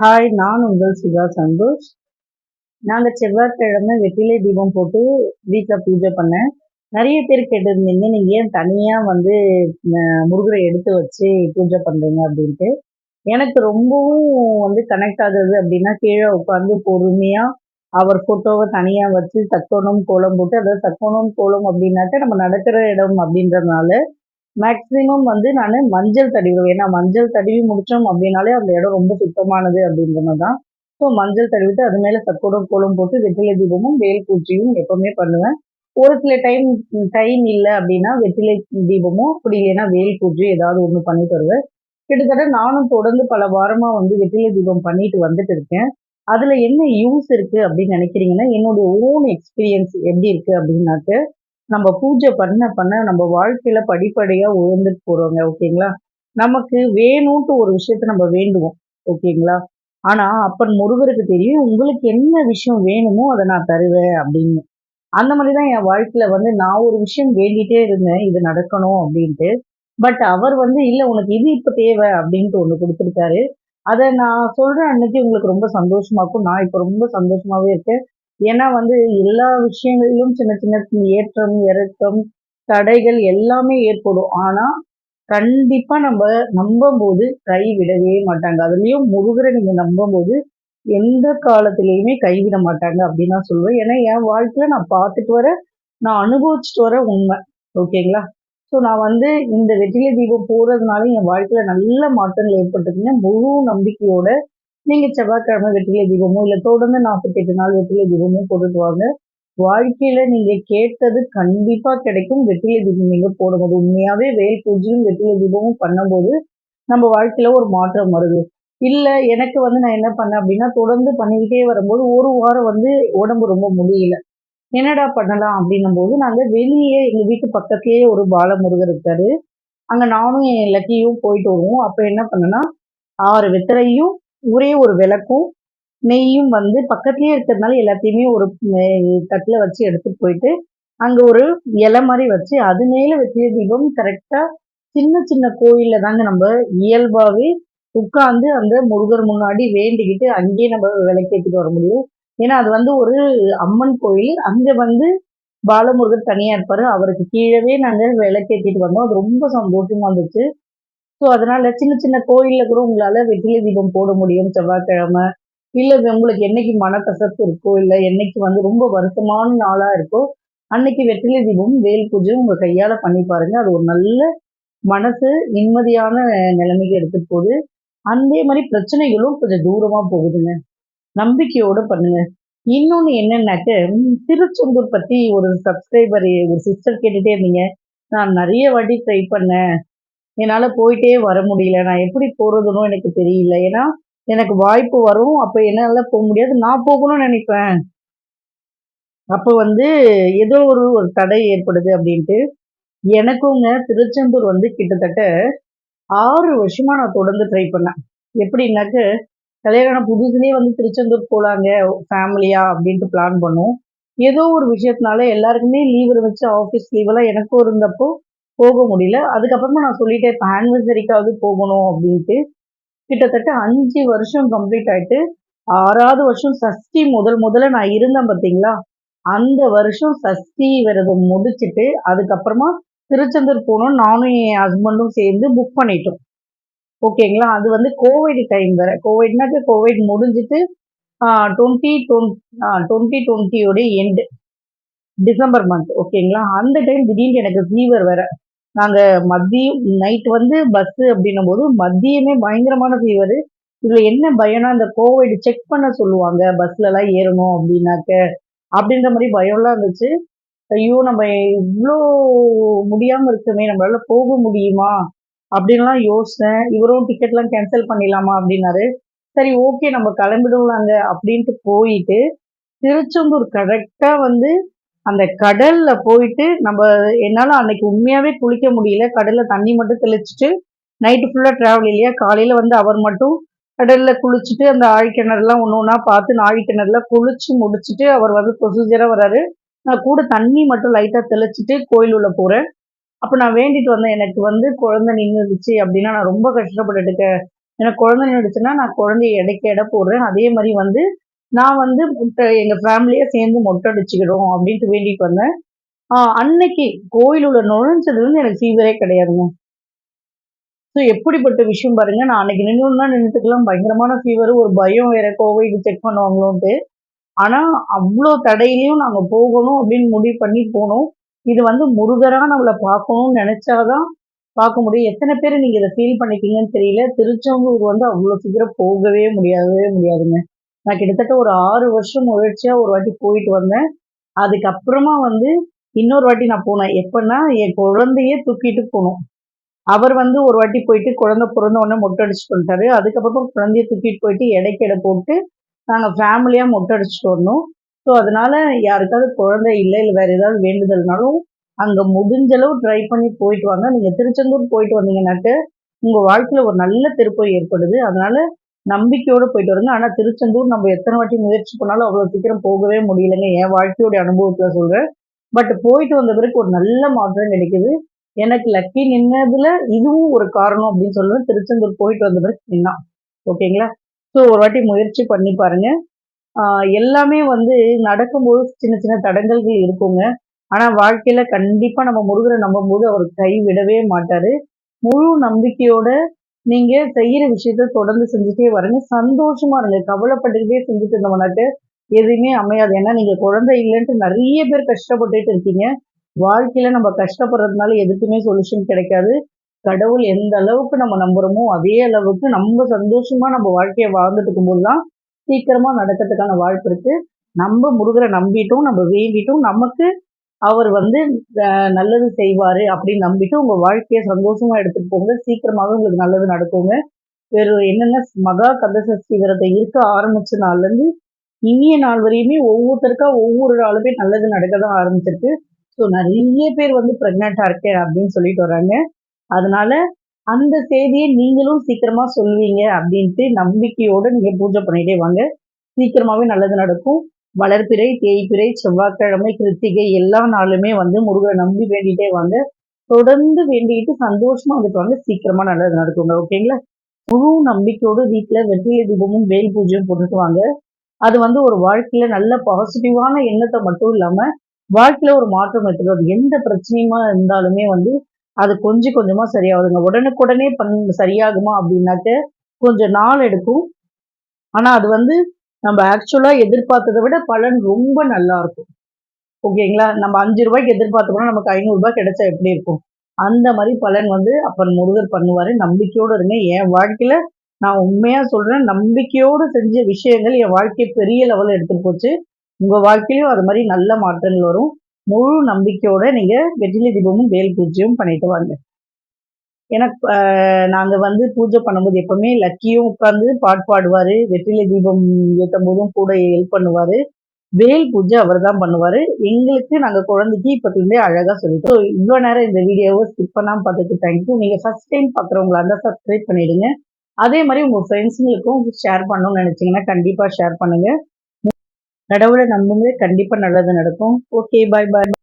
Hi நான் உங்கள் சுதா சந்தோஷ். நாங்கள் செவ்வாய்க்கிழமை வெற்றிலை தீபம் போட்டு வீட்டில் பூஜை பண்ணேன். நிறைய பேர் கேட்டிருந்தீங்க நீங்கள் ஏன் தனியாக வந்து முருகரை எடுத்து வச்சு பூஜை பண்ணுறீங்க அப்படின்ட்டு. எனக்கு ரொம்பவும் வந்து கனெக்ட் ஆகுது அப்படின்னா கீழே உட்காந்து பொறுமையாக அவர் ஃபோட்டோவை தனியாக வச்சு தக்கோணம் கோலம் போட்டு அதாவது தக்கோணம் கோலம் அப்படின்னாக்க நம்ம நடக்கிற இடம் அப்படின்றதுனால மேக்ஸிமம் வந்து நான் மஞ்சள் தடவிடுவேன் ஏன்னா மஞ்சள் தடவி முடித்தோம் அப்படின்னாலே அந்த இடம் ரொம்ப சுத்தமானது அப்படின்றது தான். ஸோ மஞ்சள் தடவிட்டு அது மேலே சக்கோடம் கோலம் போட்டு வெற்றிலை தீபமும் வேல் பூச்சியும் எப்பவுமே பண்ணுவேன். ஒரு சில டைம் டைம் இல்லை அப்படின்னா வெற்றிலை தீபமும் அப்படி இல்லைன்னா வேல் பூஜை ஏதாவது ஒன்று பண்ணி தருவேன். கிட்டத்தட்ட நானும் தொடர்ந்து பல வாரமாக வந்து வெற்றிலை தீபம் பண்ணிட்டு வந்துட்டு இருக்கேன். அதில் என்ன யூஸ் இருக்குது அப்படின்னு நினைக்கிறீங்கன்னா என்னுடைய ஓன் எக்ஸ்பீரியன்ஸ் எப்படி இருக்குது அப்படின்னாக்க நம்ம பூஜை பண்ண பண்ண நம்ம வாழ்க்கையில படிப்படியா உயர்ந்துட்டு போறோங்க ஓகேங்களா? நமக்கு வேணும்ட்டு ஒரு விஷயத்த நம்ம வேண்டுவோம் ஓகேங்களா? ஆனா அப்பன் முருகருக்கு தெரியும் உங்களுக்கு என்ன விஷயம் வேணுமோ அதை நான் தருவேன் அப்படின்னு. அந்த மாதிரிதான் என் வாழ்க்கையில வந்து நான் ஒரு விஷயம் வேண்டிட்டே இருந்தேன் இது நடக்கணும் அப்படின்ட்டு. பட் அவர் வந்து இல்லை உனக்கு இது இப்போ தேவை அப்படின்ட்டு ஒன்று கொடுத்துருக்காரு. அதை நான் சொல்கிற அன்னைக்கு உங்களுக்கு ரொம்ப சந்தோஷமாக்கும் நான் இப்போ ரொம்ப சந்தோஷமாவே இருக்கேன். ஏன்னா வந்து எல்லா விஷயங்களிலும் சின்ன சின்ன ஏற்றம் இறக்கம் தடைகள் எல்லாமே ஏற்படும். ஆனா கண்டிப்பா நம்ம நம்பும் போது கைவிடவே மாட்டாங்க. அதுலயும் முருகரை நீங்க நம்பும் போது எந்த காலத்திலயுமே கைவிட மாட்டாங்க அப்படின்னு நான் சொல்லுவேன். ஏன்னா என் வாழ்க்கையில நான் பார்த்துட்டு வர நான் அனுபவிச்சுட்டு வர உண்மை. ஓகேங்களா? ஸோ நான் வந்து இந்த வெற்றிலை தீபம் போறதுனால என் வாழ்க்கையில நல்ல மாற்றங்கள் ஏற்பட்டுருக்குங்க முழு நம்பிக்கையோட நீங்க செவ்வாய்க்கிழமை வெற்றிலை தீபமோ இல்லை தொடர்ந்து நாற்பத்தெட்டு நாள் வெற்றிலை தீபமோ போட்டுட்டு வாங்க. வாழ்க்கையில நீங்க கேட்டது கண்டிப்பா கிடைக்கும். வெற்றிலை தீபம் நீங்க போடும்போது உண்மையாவே வேல் பூஜையும் வெற்றிலை தீபமும் பண்ணும்போது நம்ம வாழ்க்கையில ஒரு மாற்றம் வருது. இல்ல எனக்கு வந்து நான் என்ன பண்ணேன் அப்படின்னா தொடர்ந்து பண்ணிக்கிட்டே வரும்போது ஒரு வாரம் வந்து உடம்பு ரொம்ப முடியல. என்னடா பண்ணலாம் அப்படின்னும் போது நாங்கள் வெளியே எங்கள் வீட்டு பக்கத்துலேயே ஒரு பாலமுருகர் இருக்காரு. அங்கே நானும் என் லக்கியும் போயிட்டு வருவோம். அப்போ என்ன பண்ணேன்னா ஆறு வெத்தலையும் ஒரே ஒரு விளக்கும். நெய்யும் வந்து பக்கத்துலேயே இருக்கிறதுனால எல்லாத்தையுமே ஒரு தட்டில் வச்சு எடுத்துகிட்டு போயிட்டு அங்கே ஒரு இலை மாதிரி வச்சு அது மேலே வெற்றிய தீபம் கரெக்டாக சின்ன சின்ன கோயிலில் தாங்க நம்ம இயல்பாகவே உட்காந்து அந்த முருகர் முன்னாடி வேண்டிக்கிட்டு அங்கேயே நம்ம விளக்கேற்றிட்டு வர முடியும். ஏன்னா அது வந்து ஒரு அம்மன் கோயில். அங்கே வந்து பாலமுருகர் தனியாக இருப்பார். அவருக்கு கீழவே நாங்கள் விளக்கேற்றிட்டு வந்தோம். அது ரொம்ப சந்தோஷமாக இருந்துச்சு. ஸோ அதனால சின்ன சின்ன கோயிலில் கூட உங்களால் வெற்றிலை தீபம் போட முடியும் செவ்வாய்க்கிழமை. இல்லை உங்களுக்கு என்னைக்கு மனக்கசப்பு இருக்கோ இல்லை என்னைக்கு வந்து ரொம்ப வருத்தமான நாளாக இருக்கோ அன்னைக்கு வெற்றிலை தீபம் வேல் பூஜை உங்கள் கையால் பண்ணி பாருங்கள் அது ஒரு நல்ல மனசு நிம்மதியான நிலைமைக்கு எடுத்துட்டு போகுது. அதே மாதிரி பிரச்சனைகளும் கொஞ்சம் தூரமாக போகுதுங்க. நம்பிக்கையோடு பண்ணுங்க. இன்னொன்று என்னன்னாக்க திருச்செந்தூர் பற்றி ஒரு சப்ஸ்கிரைபர் ஒரு சிஸ்டர் கேட்டுகிட்டே இருந்தீங்க. நான் நிறைய வாட்டி ட்ரை பண்ணேன். என்னால் போயிட்டே வர முடியல. நான் எப்படி போகிறதுனும் எனக்கு தெரியல. ஏன்னா எனக்கு வாய்ப்பு வரும். அப்போ என்னால் போக முடியாது. நான் போகணும்னு நினைப்பேன். அப்போ வந்து ஏதோ ஒரு ஒரு தடை ஏற்படுது அப்படின்ட்டு எனக்குங்க திருச்செந்தூர் வந்து கிட்டத்தட்ட ஆறு வருஷமாக நான் தொடர்ந்து ட்ரை பண்ணேன். எப்படின்னாக்க கல்யாணம் புதுசுலேயே வந்து திருச்செந்தூர் போகலாங்க ஃபேமிலியா அப்படின்ட்டு பிளான் பண்ணோம். ஏதோ ஒரு விஷயத்தினால எல்லாருக்குமே லீவ் இருந்துச்சு ஆஃபீஸ் லீவெல்லாம் எனக்கும் இருந்தப்போ போக முடியல. அதுக்கப்புறமா நான் சொல்லிட்டேன் இப்போ ஆனிவர்சரிக்காவது போகணும் அப்படின்ட்டு. கிட்டத்தட்ட அஞ்சு வருஷம் கம்ப்ளீட் ஆயிட்டு ஆறாவது வருஷம் சஷ்டி முதல் முதல்ல நான் இருந்தேன் பார்த்தீங்களா? அந்த வருஷம் சஷ்டி விரதம் முடிச்சுட்டு அதுக்கப்புறமா திருச்செந்தூர் போனோம் நானும் என் ஹஸ்பண்டும் சேர்ந்து புக் பண்ணிட்டோம். ஓகேங்களா? அது வந்து கோவிட் டைம் வேற. கோவிட்னாக்க கோவிட் முடிஞ்சிட்டு டுவெண்ட்டி டுவெண்ட்டி டுவெண்ட்டியோடைய எண்டு டிசம்பர் மந்த் ஓகேங்களா? அந்த டைம் திடீர்னு எனக்கு ஃபீவர் வேற. நாங்கள் மதியம் நைட் வந்து பஸ்ஸு அப்படின்னும் போது மதியமே பயங்கரமான ஃபீவர் இதில் என்ன பயம்னா இந்த கோவிட் செக் பண்ண சொல்லுவாங்க பஸ்லலாம் ஏறணும் அப்படின்னாக்க. அப்படின்ற மாதிரி பயம்லாம் இருந்துச்சு. ஐயோ நம்ம இவ்வளோ முடியாமல் இருக்குமே நம்மளால போக முடியுமா? அப்படின்லாம் யோசித்தேன் இவரும் டிக்கெட்லாம் கேன்சல் பண்ணிடலாமா அப்படின்னாரு. சரி ஓகே நம்ம கிளம்பிடுவாங்க அப்படின்ட்டு போயிட்டு திருச்செந்தூர் கரெக்டாக வந்து அந்த கடல்ல போயிட்டு நம்ம என்னால் அன்னைக்கு உண்மையாவே குளிக்க முடியல. கடல்ல தண்ணி மட்டும் தெளிச்சுட்டு நைட்டு ஃபுல்லாக ட்ராவல் இல்லையா? காலையில் வந்து அவர் மட்டும் கடல்ல குளிச்சுட்டு அந்த ஆழிக்கிணறுலாம் ஒன்று ஒன்றா பார்த்து ஆழிக்கிணறுல குளிச்சு முடிச்சுட்டு அவர் வந்து ப்ரொசீஜராக வராரு. நான் கூட தண்ணி மட்டும் லைட்டாக தெளிச்சுட்டு கோயில் உள்ள போகிறேன் அப்போ நான் வேண்டிட்டு வந்தேன். எனக்கு வந்து குழந்தை நின்றுச்சு அப்படின்னா நான் ரொம்ப கஷ்டப்பட்டுட்டு இருக்கேன் எனக்கு குழந்தை நின்றுச்சுன்னா நான் குழந்தைய எடைக்கு எடை போடுறேன். அதே மாதிரி வந்து நான் வந்து முட்டை எங்கள் ஃபேமிலியாக சேர்ந்து மொட்டை அடிச்சுக்கிடும் அப்படின்ட்டு வேண்டிட்டு வந்தேன். அன்னைக்கு கோயில் உள்ள நுழைஞ்சதுலேருந்து எனக்கு ஃபீவரே கிடையாதுங்க. ஸோ எப்படிப்பட்ட விஷயம் பாருங்க நான் அன்னைக்கு நின்றுன்னா நின்றுட்டுக்கலாம் பயங்கரமான ஃபீவர் ஒரு பயம் வேற கோவிட் செக் பண்ணுவாங்களோன்ட்டு. ஆனால் அவ்வளோ தடையிலையும் நாங்கள் போகணும் அப்படின்னு முடிவு பண்ணி போனோம். இது வந்து முருகராக நம்மளை பார்க்கணும்னு நினச்சாதான் பார்க்க முடியும். எத்தனை பேர் நீங்கள் இதை ஃபீல் பண்ணிக்கிங்கன்னு தெரியல. திருச்செங்கூர் வந்து அவ்வளோ சீக்கிரம் போகவே முடியாதவே முடியாதுங்க. நான் கிட்டத்தட்ட ஒரு ஆறு வருஷம் முயற்சியாக ஒரு வாட்டி போயிட்டு வந்தேன். அதுக்கப்புறமா வந்து இன்னொரு வாட்டி நான் போனேன். எப்படின்னா என் குழந்தையே தூக்கிட்டு போனோம். அவர் வந்து ஒரு வாட்டி போயிட்டு குழந்தை பிறந்த உடனே மொட்டை அடிச்சுட்டு வந்துட்டாரு. அதுக்கப்புறம் குழந்தைய தூக்கிட்டு போயிட்டு இடைக்கிட போட்டு நாங்கள் ஃபேமிலியாக மொட்டை அடிச்சுட்டு வந்தோம். ஸோ அதனால யாருக்காவது குழந்தை இல்லை இல்லை வேறு ஏதாவது வேண்டுதல்னாலும் அங்கே முடிஞ்சளவு ட்ரை பண்ணி போயிட்டு வாங்க. நீங்கள் திருச்செந்தூர் போயிட்டு வந்தீங்கன்னாக்க உங்கள் வாழ்க்கையில் ஒரு நல்ல திருப்பம் ஏற்படுது. அதனால நம்பிக்கையோடு போயிட்டு வருங்க. ஆனால் திருச்செந்தூர் நம்ம எத்தனை வாட்டி முயற்சி பண்ணாலும் அவ்வளோ சீக்கிரம் போகவே முடியலைங்க. என் வாழ்க்கையோட அனுபவத்தில் சொல்கிறேன் பட் போயிட்டு வந்த பிறகு ஒரு நல்ல மாற்றம் கிடைக்குது. எனக்கு லக்கி நின்னதுல இதுவும் ஒரு காரணம் அப்படின்னு சொல்லுவேன் திருச்செந்தூர் போயிட்டு வந்த பிறகு நின்னா. ஓகேங்களா? ஸோ ஒரு வாட்டி முயற்சி பண்ணி பாருங்க. எல்லாமே வந்து நடக்கும்போது சின்ன சின்ன தடங்கல்கள் இருக்குங்க. ஆனால் வாழ்க்கையில் கண்டிப்பாக நம்ம முருகரை நம்பும்போது அவர் கை விடவே மாட்டார். முழு நம்பிக்கையோட நீங்கள் செய்கிற விஷயத்த தொடர்ந்து செஞ்சுட்டே வரங்க சந்தோஷமா இருங்க. கவலைப்பட்டுக்கிட்டே செஞ்சுட்டு இருந்தவனாக்கு எதுவுமே அமையாது. ஏன்னா நீங்கள் குழந்தை இல்லைன்ட்டு நிறைய பேர் கஷ்டப்பட்டுட்டு இருக்கீங்க. வாழ்க்கையில் நம்ம கஷ்டப்படுறதுனால எதுக்குமே சொல்யூஷன் கிடைக்காது. கடவுள் எந்த அளவுக்கு நம்ம நம்புகிறோமோ அதே அளவுக்கு நம்ம சந்தோஷமா நம்ம வாழ்க்கையை வாழ்ந்துட்டு இருக்கும்போது தான் சீக்கிரமாக நடக்கிறதுக்கான வாய்ப்பு இருக்குது நம்ம முருகரை நம்பிட்டோம் நம்ம வேண்டிட்டோம். நமக்கு அவர் வந்து நல்லது செய்வார் அப்படின்னு நம்பிட்டு உங்கள் வாழ்க்கையை சந்தோஷமாக எடுத்துகிட்டு போங்க. சீக்கிரமாகவே உங்களுக்கு நல்லது நடக்குங்க. வேறு என்னென்ன மகா கந்தசஷ்டி விரதம் இருக்க ஆரம்பிச்ச நாள்லேருந்து இனிய நாள் வரையுமே ஒவ்வொருத்தருக்கா ஒவ்வொரு நாளுமே நல்லது நடக்க தான் ஆரம்பிச்சிருக்கு. ஸோ நிறைய பேர் வந்து ப்ரெக்னெண்ட்டாக இருக்கேன் அப்படின்னு சொல்லிட்டு வராங்க. அதனால அந்த செய்தியை நீங்களும் சீக்கிரமாக சொல்லுவீங்க அப்படின்ட்டு நம்பிக்கையோடு நீங்கள் பூஜை பண்ணிகிட்டே வாங்க. சீக்கிரமாகவே நல்லது நடக்கும். வளர்ப்பிறை தேய்பிறை செவ்வாய்க்கிழமை கிருத்திகை எல்லா நாளுமே வந்து முருகனை நம்பி வேண்டிகிட்டே வாங்க தொடர்ந்து வேண்டிகிட்டு சந்தோஷமா வந்துட்டு வாங்க. சீக்கிரமா நல்லது நடக்குங்க. ஓகேங்களா? முழு நம்பிக்கையோடு வீட்டில் வெற்றிலை தீபமும் வேல் பூஜையும் போட்டுட்டு வாங்க. அது வந்து ஒரு வாழ்க்கையில நல்ல பாசிட்டிவான எண்ணத்தை மட்டும் இல்லாம வாழ்க்கையில ஒரு மாற்றம் எடுத்துக்கிறது எந்த பிரச்சனையுமா இருந்தாலுமே வந்து அது கொஞ்சம் கொஞ்சமா சரியாகுதுங்க. உடனுக்குடனே பண் சரியாகுமா அப்படின்னாக்க கொஞ்சம் நாள் எடுக்கும். ஆனா அது வந்து நம்ம ஆக்சுவலாக எதிர்பார்த்ததை விட பலன் ரொம்ப நல்லா இருக்கும். ஓகேங்களா நம்ம அஞ்சு ரூபாய்க்கு எதிர்பார்த்தோம்னா நமக்கு ஐநூறுரூபா கிடைச்சா எப்படி இருக்கும்? அந்த மாதிரி பலன் வந்து அப்பன் முருகர் பண்ணுவார். நம்பிக்கையோடு இருங்க. என் வாழ்க்கையில் நான் உண்மையாக சொல்கிறேன் நம்பிக்கையோடு செஞ்ச விஷயங்கள் என் வாழ்க்கையை பெரிய லெவலில் எடுத்துகிட்டு போச்சு. உங்கள் வாழ்க்கையிலும் அது மாதிரி நல்ல மாற்றங்கள் வரும். முழு நம்பிக்கையோடு நீங்கள் வெற்றிலை தீபமும் வேல் பூஜையும் பண்ணிட்டு வாங்க. எனக்கு நாங்கள் வந்து பூஜை பண்ணும்போது எப்பவுமே லக்கியும் உட்காந்து பாட்டு பாடுவார் வெற்றிலை தீபம் ஏற்றும் போதும் கூட ஹெல்ப் பண்ணுவார். வேல் பூஜை அவர் தான் பண்ணுவார். எங்களுக்கு நாங்கள் குழந்தைக்கு இப்போத்துலேருந்தே அழகாக சொல்லிட்டோம். இவ்வளோ நேரம் இந்த வீடியோவை ஸ்கிப் பண்ணாமல் பார்த்துட்டு தேங்க்யூ நீங்கள் ஃபஸ்ட் டைம் பார்க்குறவங்களா இருந்தால் சப்ஸ்கிரைப் பண்ணிவிடுங்க அதே மாதிரி உங்கள் ஃப்ரெண்ட்ஸுங்களுக்கும் ஷேர் பண்ணணும்னு நினச்சிங்கன்னா கண்டிப்பாக ஷேர் பண்ணுங்கள் கடவுளை நம்புங்க. கண்டிப்பாக நல்லது நடக்கும். ஓகே பாய் பாய்